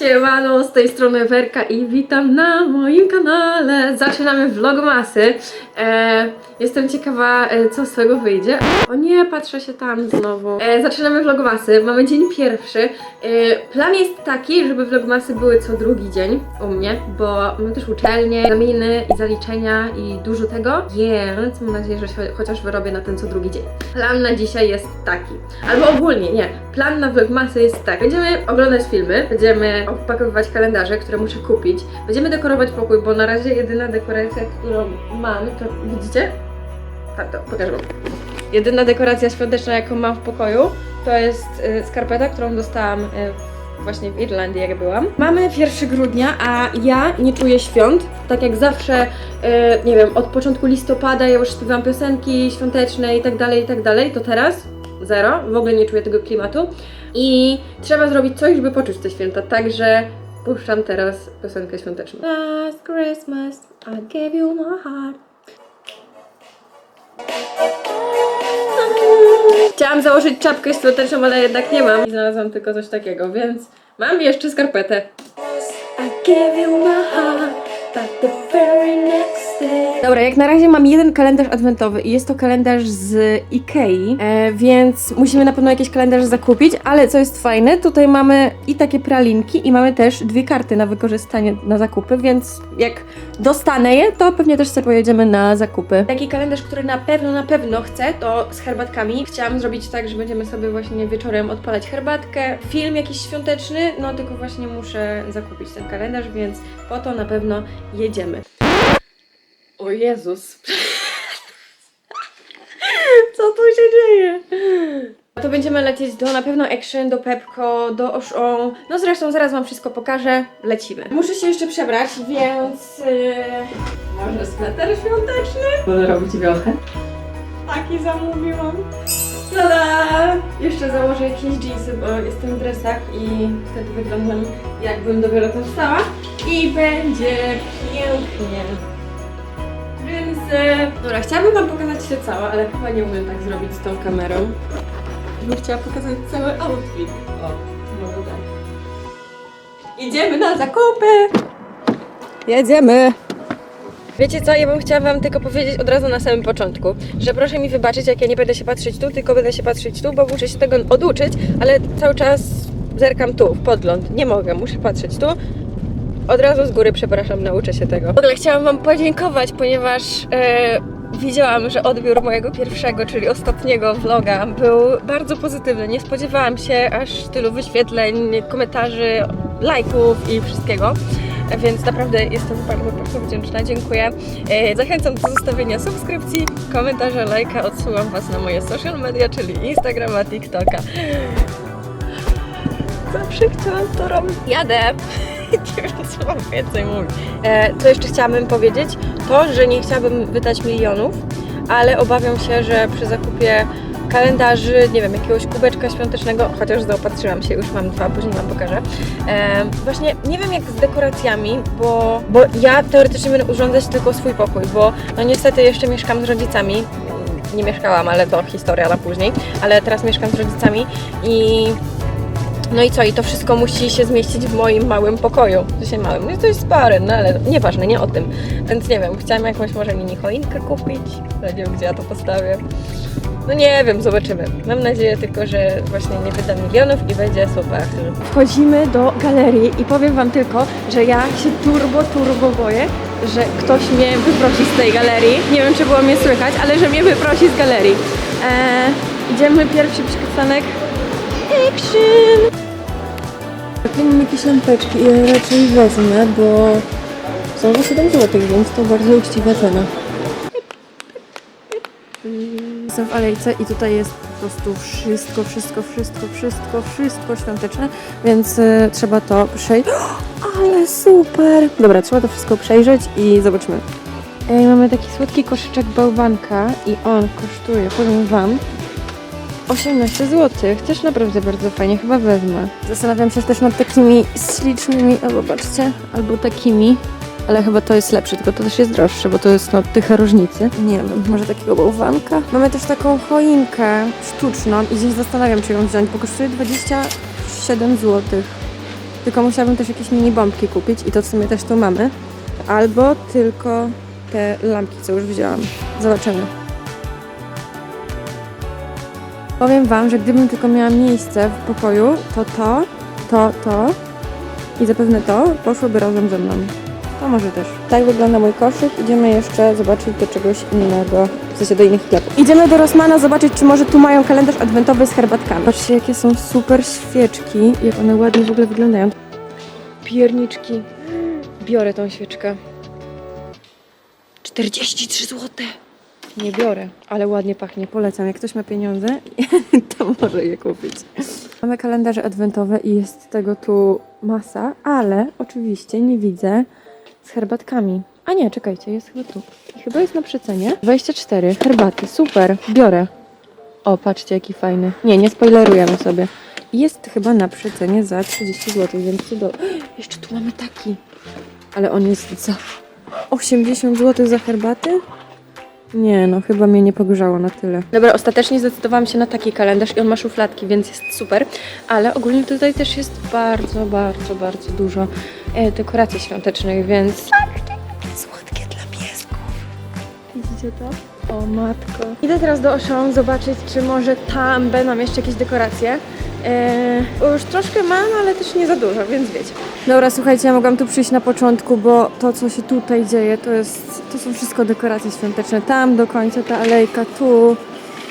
Siemano, z tej strony Werka i witam na moim kanale. Zaczynamy vlogmasy. E, jestem ciekawa, e, co z tego wyjdzie. O nie, patrzę się tam znowu. E, zaczynamy vlogmasy, mamy dzień pierwszy. E, plan jest taki, żeby vlogmasy były co drugi dzień u mnie, bo mam też uczelnię, egzaminy i zaliczenia i dużo tego, więc mam nadzieję, że się chociaż wyrobię na ten co drugi dzień. Plan na dzisiaj jest taki, albo ogólnie, nie, plan na vlogmasy jest tak. Będziemy oglądać filmy, będziemy opakowywać kalendarze, które muszę kupić, będziemy dekorować pokój, bo na razie jedyna dekoracja, którą mam, to widzicie? Tak, to pokażę wam. Jedyna dekoracja świąteczna, jaką mam w pokoju, to jest y, skarpeta, którą dostałam y, właśnie w Irlandii, jak byłam. Mamy 1 grudnia, a ja nie czuję świąt. Tak jak zawsze, y, nie wiem, od początku listopada ja już śpiewam piosenki świąteczne i tak dalej, i tak dalej, to teraz zero, w ogóle nie czuję tego klimatu. I trzeba zrobić coś, żeby poczuć te święta, także puszczam teraz piosenkę świąteczną. Last Christmas I gave you my heart. Chciałam założyć czapkę świąteczną, ale jednak nie mam. I znalazłam tylko coś takiego, więc mam jeszcze skarpetę. I gave you my heart, but the very next. Dobra, jak na razie mam jeden kalendarz adwentowy i jest to kalendarz z Ikei, e, więc musimy na pewno jakiś kalendarz zakupić, ale co jest fajne, tutaj mamy i takie pralinki i mamy też dwie karty na wykorzystanie na zakupy, więc jak dostanę je, to pewnie też sobie pojedziemy na zakupy. Taki kalendarz, który na pewno, na pewno chcę, to z herbatkami. Chciałam zrobić tak, że będziemy sobie właśnie wieczorem odpalać herbatkę, film jakiś świąteczny, no tylko właśnie muszę zakupić ten kalendarz, więc po to na pewno jedziemy. O Jezus. Co tu się dzieje? To będziemy lecieć do na pewno Action, do Pepko, do Auchan. No zresztą zaraz wam wszystko pokażę. Lecimy. Muszę się jeszcze przebrać, więc... Yy, może sweter świąteczny? Może robić wiochę? Taki zamówiłam. Tada! Jeszcze założę jakieś jeansy, bo jestem w dresach i wtedy wyglądam jakbym dopiero tam wstała. I będzie pięknie. Dżinsy. Dobra, chciałabym wam pokazać się cała, ale chyba nie umiem tak zrobić z tą kamerą. Bym chciała pokazać cały outfit. O, tak. Idziemy na zakupy! Jedziemy! Wiecie co, ja bym chciała wam tylko powiedzieć od razu na samym początku, że proszę mi wybaczyć, jak ja nie będę się patrzeć tu, tylko będę się patrzeć tu, bo muszę się tego oduczyć, ale cały czas zerkam tu, w podgląd. Nie mogę, muszę patrzeć tu. Od razu z góry przepraszam, nauczę się tego. W ogóle chciałam wam podziękować, ponieważ e, widziałam, że odbiór mojego pierwszego, czyli ostatniego vloga był bardzo pozytywny. Nie spodziewałam się aż tylu wyświetleń, komentarzy, lajków i wszystkiego. Więc naprawdę jestem bardzo, bardzo wdzięczna, dziękuję. E, Zachęcam do zostawienia subskrypcji, komentarza, lajka. Odsyłam Was na moje social media, czyli Instagrama, TikToka. Zawsze chciałam to robić. Jadę! Co więcej mówić. E, co jeszcze chciałabym powiedzieć, to, że nie chciałabym wydać milionów, ale obawiam się, że przy zakupie kalendarzy, nie wiem, jakiegoś kubeczka świątecznego, chociaż zaopatrzyłam się, już mam dwa, później Wam pokażę. E, właśnie nie wiem jak z dekoracjami, bo, bo ja teoretycznie będę urządzać tylko swój pokój, bo no niestety jeszcze mieszkam z rodzicami. Nie mieszkałam, ale to historia na później, ale teraz mieszkam z rodzicami i no i co, i to wszystko musi się zmieścić w moim małym pokoju. Się małym, no to jest spory, no ale nieważne, nie o tym. Więc nie wiem, chciałam jakąś może mini choinkę kupić, ale nie wiem gdzie ja to postawię. No nie wiem, zobaczymy. Mam nadzieję tylko, że właśnie nie wydam milionów i będzie super. Wchodzimy do galerii i powiem Wam tylko, że ja się turbo, turbo boję, że ktoś mnie wyprosi z tej galerii. Nie wiem, czy było mnie słychać, ale że mnie wyprosi z galerii. Eee, idziemy pierwszy przystanek Action! Mam jakieś lampeczki i ja raczej wezmę, bo są za 7 zł, więc to bardzo uczciwa cena. Jestem w alejce i tutaj jest po prostu wszystko, wszystko, wszystko, wszystko, wszystko świąteczne, więc y, trzeba to przejść. Ale super! Dobra, trzeba to wszystko przejrzeć i zobaczymy. Ej, mamy taki słodki koszyczek bałwanka i on kosztuje, powiem Wam, 18 zł. Też naprawdę bardzo fajnie, chyba wezmę. Zastanawiam się też nad takimi ślicznymi, o zobaczcie, albo takimi. Ale chyba to jest lepsze, tylko to też jest droższe, bo to jest no tycha różnicy. Nie wiem, może takiego bałwanka. Mamy też taką choinkę sztuczną i gdzieś zastanawiam się ją wziąć, bo kosztuje 27 zł. Tylko musiałabym też jakieś mini bombki kupić i to w sumie też tu mamy. Albo tylko te lampki, co już wzięłam. Zobaczymy. Powiem Wam, że gdybym tylko miała miejsce w pokoju, to to, to, to i zapewne to poszłyby razem ze mną. To może też. Tak wygląda mój koszyk. Idziemy jeszcze zobaczyć do czegoś innego. W sensie do innych sklepów. Idziemy do Rossmana zobaczyć, czy może tu mają kalendarz adwentowy z herbatkami. Patrzcie, jakie są super świeczki. Jak one ładnie w ogóle wyglądają. Pierniczki. Biorę tą świeczkę. 43 zł. Nie biorę, ale ładnie pachnie. Polecam. Jak ktoś ma pieniądze, to może je kupić. Mamy kalendarze adwentowe i jest tego tu masa, ale oczywiście nie widzę z herbatkami. A nie, czekajcie, jest chyba tu. Chyba jest na przecenie. 24 herbaty, super, biorę. O, patrzcie jaki fajny. Nie, nie spoilerujemy sobie. Jest chyba na przecenie za 30 zł, więc do... Jeszcze tu mamy taki. Ale on jest za 80 zł za herbaty? Nie, no chyba mnie nie pogrzało na tyle. Dobra, ostatecznie zdecydowałam się na taki kalendarz i on ma szufladki, więc jest super. Ale ogólnie tutaj też jest bardzo, bardzo, bardzo dużo e, dekoracji świątecznych, więc... Słodkie dla piesków. Widzicie to? O matko. Idę teraz do Auchan zobaczyć, czy może tam będą jeszcze jakieś dekoracje. Eee, już troszkę mam, ale też nie za dużo, więc wiecie. Dobra, słuchajcie, ja mogłam tu przyjść na początku, bo to, co się tutaj dzieje, to jest, to są wszystko dekoracje świąteczne. Tam do końca ta alejka, tu,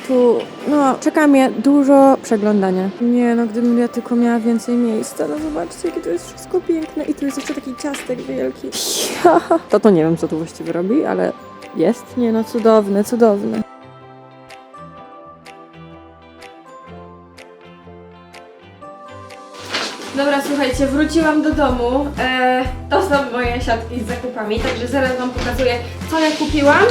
tu, no, czeka mnie dużo przeglądania. Nie, no, gdybym ja tylko miała więcej miejsca, no zobaczcie, jakie to jest wszystko piękne i tu jest jeszcze taki ciastek wielki. Ja. To to nie wiem, co tu właściwie robi, ale jest. Nie, no, cudowne, cudowne. Dobra, słuchajcie, wróciłam do domu. E, to są moje siatki z zakupami, także zaraz Wam pokazuję, co ja kupiłam,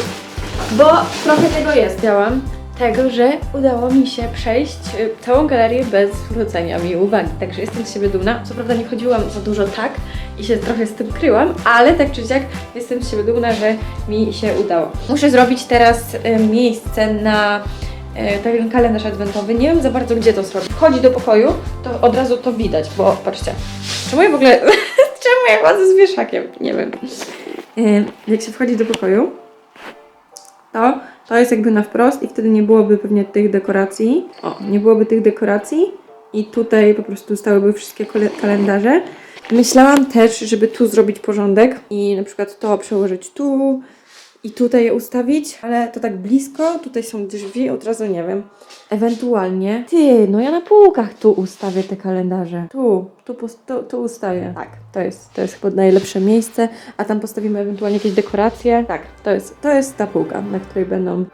bo trochę tego jest. Działam tego, że udało mi się przejść y, całą galerię bez zwrócenia mi uwagi, także jestem z siebie dumna. Co prawda nie chodziłam za dużo tak i się trochę z tym kryłam, ale tak czy siak jestem z siebie dumna, że mi się udało. Muszę zrobić teraz y, miejsce na e, ten kalendarz adwentowy. Nie wiem za bardzo, gdzie to zrobić. Wchodzi do pokoju, to od razu to widać, bo patrzcie. Czemu ja w ogóle... Czemu ja chodzę z wieszakiem? Nie wiem. E, Jak się wchodzi do pokoju, to to jest jakby na wprost i wtedy nie byłoby pewnie tych dekoracji. O, nie byłoby tych dekoracji i tutaj po prostu stałyby wszystkie kalendarze. Myślałam też, żeby tu zrobić porządek i na przykład to przełożyć tu i tutaj je ustawić, ale to tak blisko, tutaj są drzwi, od razu nie wiem. Ewentualnie, ty, no ja na półkach tu ustawię te kalendarze. Tu, tu, tu, tu ustawię. Tak, to jest, to jest chyba najlepsze miejsce, a tam postawimy ewentualnie jakieś dekoracje. Tak, to jest, to jest ta półka, na której będą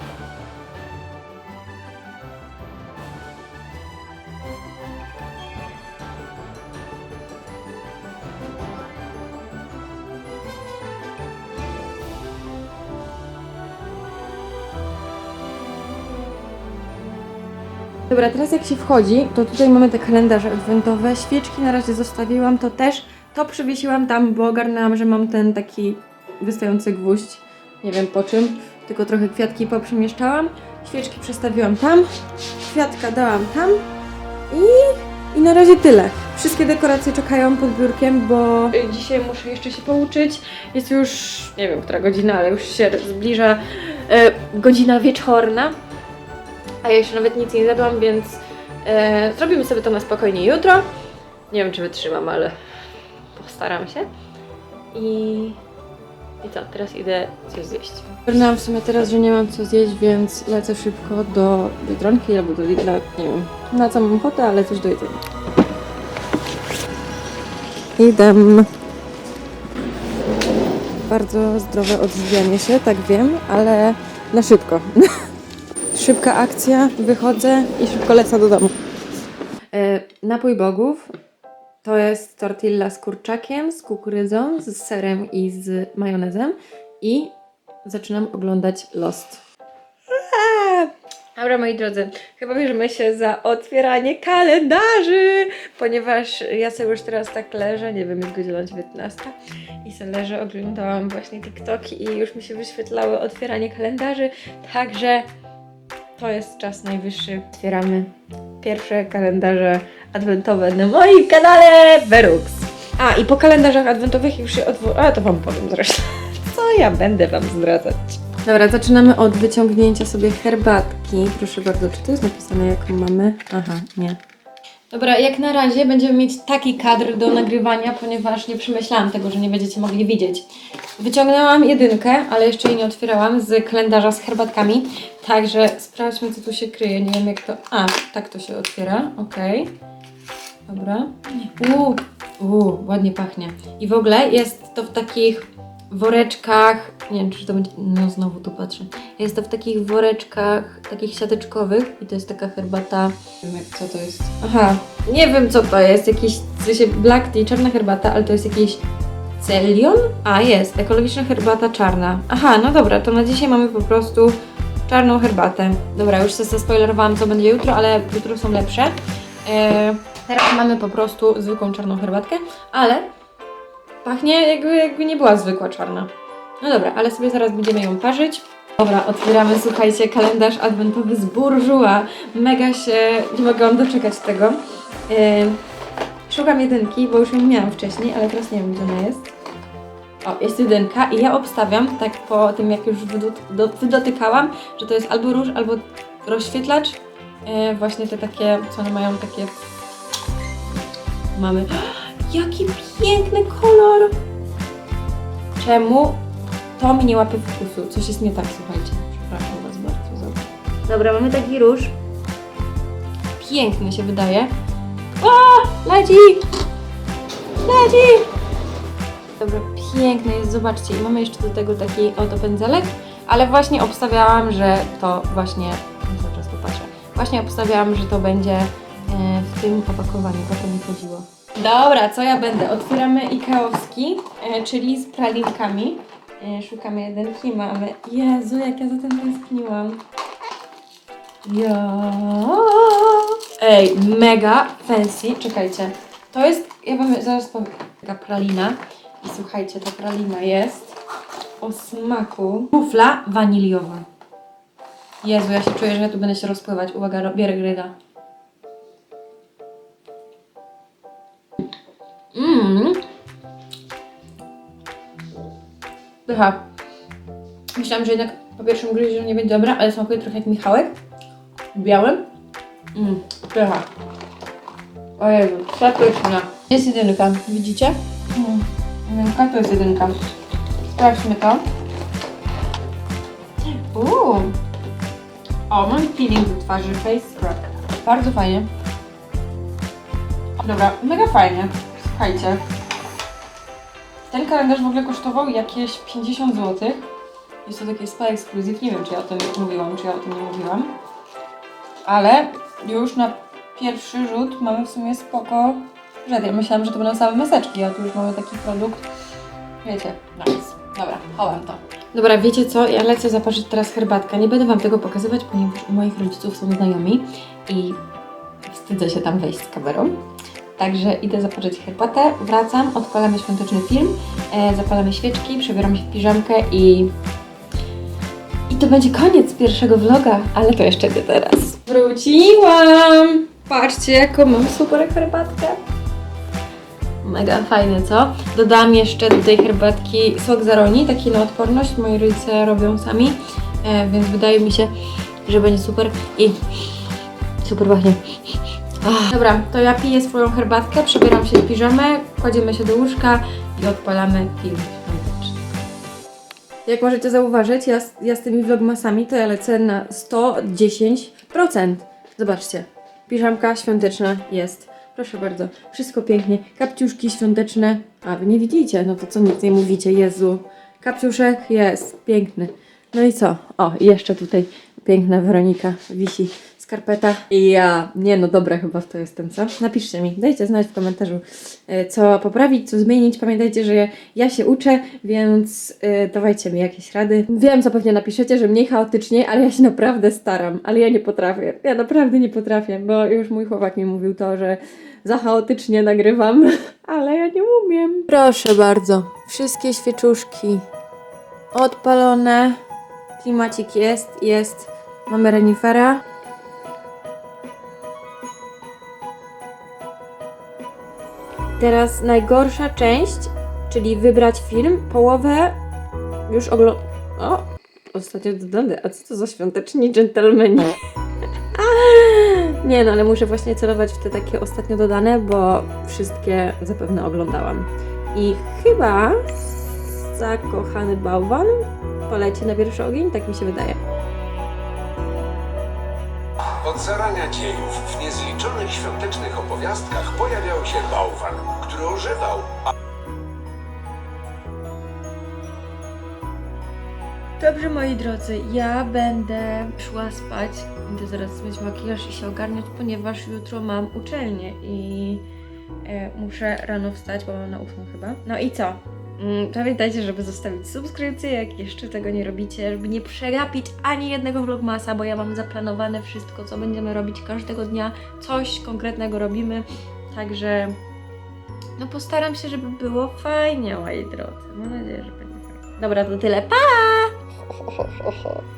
Dobra, teraz jak się wchodzi, to tutaj mamy te kalendarze adwentowe. Świeczki na razie zostawiłam, to też to przywiesiłam tam, bo ogarnęłam, że mam ten taki wystający gwóźdź. Nie wiem po czym, tylko trochę kwiatki poprzemieszczałam. Świeczki przestawiłam tam, kwiatka dałam tam i, i na razie tyle. Wszystkie dekoracje czekają pod biurkiem, bo dzisiaj muszę jeszcze się pouczyć. Jest już, nie wiem, która godzina, ale już się zbliża e, godzina wieczorna. A ja jeszcze nawet nic nie zjadłam, więc e, zrobimy sobie to na spokojnie jutro. Nie wiem, czy wytrzymam, ale postaram się. I, i co, teraz idę coś zjeść. Ogarnęłam w sumie teraz, że nie mam co zjeść, więc lecę szybko do Biedronki albo do Lidla, nie wiem na co mam ochotę, ale coś do jedzenia. Idę. Bardzo zdrowe odżywianie się, tak wiem, ale na szybko. Szybka akcja, wychodzę i szybko lecę do domu. E, napój bogów to jest tortilla z kurczakiem, z kukurydzą, z serem i z majonezem. I zaczynam oglądać Lost. Dobra, moi drodzy, chyba bierzemy się za otwieranie kalendarzy, ponieważ ja sobie już teraz tak leżę, nie wiem, jest godzina 19 i sobie leżę, oglądałam właśnie TikToki i już mi się wyświetlały otwieranie kalendarzy, także to jest czas najwyższy. Otwieramy pierwsze kalendarze adwentowe na moim kanale Verux. A, i po kalendarzach adwentowych już się odwołam. A, to Wam powiem zresztą. Co ja będę Wam zdradzać? Dobra, zaczynamy od wyciągnięcia sobie herbatki. Proszę bardzo, czy to jest napisane, jaką mamy? Aha, nie. Dobra, jak na razie będziemy mieć taki kadr do nagrywania, ponieważ nie przemyślałam tego, że nie będziecie mogli widzieć. Wyciągnęłam jedynkę, ale jeszcze jej nie otwierałam z kalendarza z herbatkami. Także sprawdźmy, co tu się kryje. Nie wiem, jak to. A, tak to się otwiera. Okej. Dobra. Uuu, uuu, ładnie pachnie. I w ogóle jest to w takich woreczkach. Nie wiem, czy to będzie. No, znowu tu patrzę. Jest to w takich woreczkach, takich siateczkowych. I to jest taka herbata. Nie wiem, co to jest. Aha, nie wiem, co to jest. Jakiś. W sensie black tea, czarna herbata, ale to jest jakiś. Celion? A, jest. Ekologiczna herbata czarna. Aha, no dobra, to na dzisiaj mamy po prostu czarną herbatę. Dobra, już sobie zaspoilerowałam, co będzie jutro, ale jutro są lepsze. E, teraz mamy po prostu zwykłą czarną herbatkę, ale pachnie jakby, jakby nie była zwykła czarna. No dobra, ale sobie zaraz będziemy ją parzyć. Dobra, otwieramy, słuchajcie, kalendarz adwentowy z Bourjois. Mega się nie mogłam doczekać tego. E, szukam jedynki, bo już ją miałam wcześniej, ale teraz nie wiem, gdzie ona jest. O, jest jedynka i ja obstawiam, tak po tym jak już wydot- do- wydotykałam, że to jest albo róż, albo rozświetlacz. E, właśnie te takie, co one mają takie... Mamy... Jaki piękny kolor! Czemu to mi nie łapie wkusu? Coś jest nie tak, słuchajcie. Przepraszam Was bardzo za to. Dobra, mamy taki róż. Piękny się wydaje. O! Leci! Leci! Dobra, piękny jest, zobaczcie. I mamy jeszcze do tego taki oto pędzelek, ale właśnie obstawiałam, że to właśnie, czas popatrzę, właśnie obstawiałam, że to będzie e, w tym opakowaniu, o to mi chodziło. Dobra, co ja będę? Otwieramy Ikeowski, e, czyli z pralinkami. E, szukamy jedynki, mamy... Jezu, jak ja za tym tęskniłam. Ja. Ej, mega fancy. Czekajcie. To jest, ja wam zaraz powiem, taka pralina. I słuchajcie, ta pralina jest o smaku trufla waniliowa. Jezu, ja się czuję, że ja tu będę się rozpływać. Uwaga, bierę gryda. Pycha. Myślałam, że jednak po pierwszym gryzie, nie będzie dobra, ale smakuje trochę jak Michałek. Białym. Mmm, pycha. O Jezu, przepyszna. Jest jedynka, widzicie? Mm. Jedynka to jest jedynka. Sprawdźmy to. Uuu. O, mam peeling do twarzy, face scrub. Bardzo fajnie. Dobra, mega fajnie. Słuchajcie. Ten kalendarz w ogóle kosztował jakieś 50 zł. Jest to taki spa ekskluzyw. Nie wiem, czy ja o tym mówiłam, czy ja o tym nie mówiłam. Ale już na pierwszy rzut mamy w sumie spoko rzecz. Ja myślałam, że to będą same maseczki, a tu już mamy taki produkt. Wiecie, nice. Dobra, chowam to. Dobra, wiecie co? Ja lecę zaparzyć teraz herbatkę. Nie będę Wam tego pokazywać, ponieważ u moich rodziców są znajomi i wstydzę się tam wejść z kamerą. Także idę zaparzyć herbatę, wracam, odpalamy świąteczny film, e, zapalamy świeczki, przebieram się w piżamkę i... I to będzie koniec pierwszego vloga, ale to jeszcze nie teraz. Wróciłam! Patrzcie, jaką mam super herbatkę. Mega fajne, co? Dodałam jeszcze do tej herbatki sok zaroni, taki na odporność. Moi rodzice robią sami, e, więc wydaje mi się, że będzie super i super pachnie. Dobra, to ja piję swoją herbatkę, przebieram się w piżamę, kładziemy się do łóżka i odpalamy film. Jak możecie zauważyć, ja, z- ja z tymi vlogmasami to ja lecę na 110%. Zobaczcie, piżamka świąteczna jest. Proszę bardzo, wszystko pięknie. Kapciuszki świąteczne. A, wy nie widzicie? No to co nic nie mówicie, Jezu. Kapciuszek jest, piękny. No i co? O, jeszcze tutaj piękna Weronika wisi I ja, nie no dobra chyba w to jestem, co? Napiszcie mi, dajcie znać w komentarzu, e, co poprawić, co zmienić. Pamiętajcie, że ja, ja się uczę, więc e, dawajcie mi jakieś rady. Wiem, co pewnie napiszecie, że mniej chaotycznie, ale ja się naprawdę staram, ale ja nie potrafię. Ja naprawdę nie potrafię, bo już mój chłopak mi mówił to, że za chaotycznie nagrywam, ale ja nie umiem. Proszę bardzo, wszystkie świeczuszki odpalone. Klimacik jest, jest. Mamy renifera. Teraz najgorsza część, czyli wybrać film. Połowę już oglądam. O, ostatnio dodane. A co to za świąteczni dżentelmeni? Nie no, ale muszę właśnie celować w te takie ostatnio dodane, bo wszystkie zapewne oglądałam. I chyba zakochany bałwan poleci na pierwszy ogień, tak mi się wydaje. Od zarania dziejów w niezliczonych świątecznych opowiastkach pojawiał się bałwan, który ożywał, Dobrze, moi drodzy, ja będę szła spać. Będę zaraz zrobić makijaż i się ogarniać, ponieważ jutro mam uczelnię i e, muszę rano wstać, bo mam na 8 chyba. No i co? Mm, Pamiętajcie, żeby zostawić subskrypcję, jak jeszcze tego nie robicie, żeby nie przegapić ani jednego vlogmasa, bo ja mam zaplanowane wszystko, co będziemy robić każdego dnia. Coś konkretnego robimy, także no postaram się, żeby było fajnie, moi drodzy. Mam nadzieję, że będzie fajnie. Dobra, to tyle. Pa!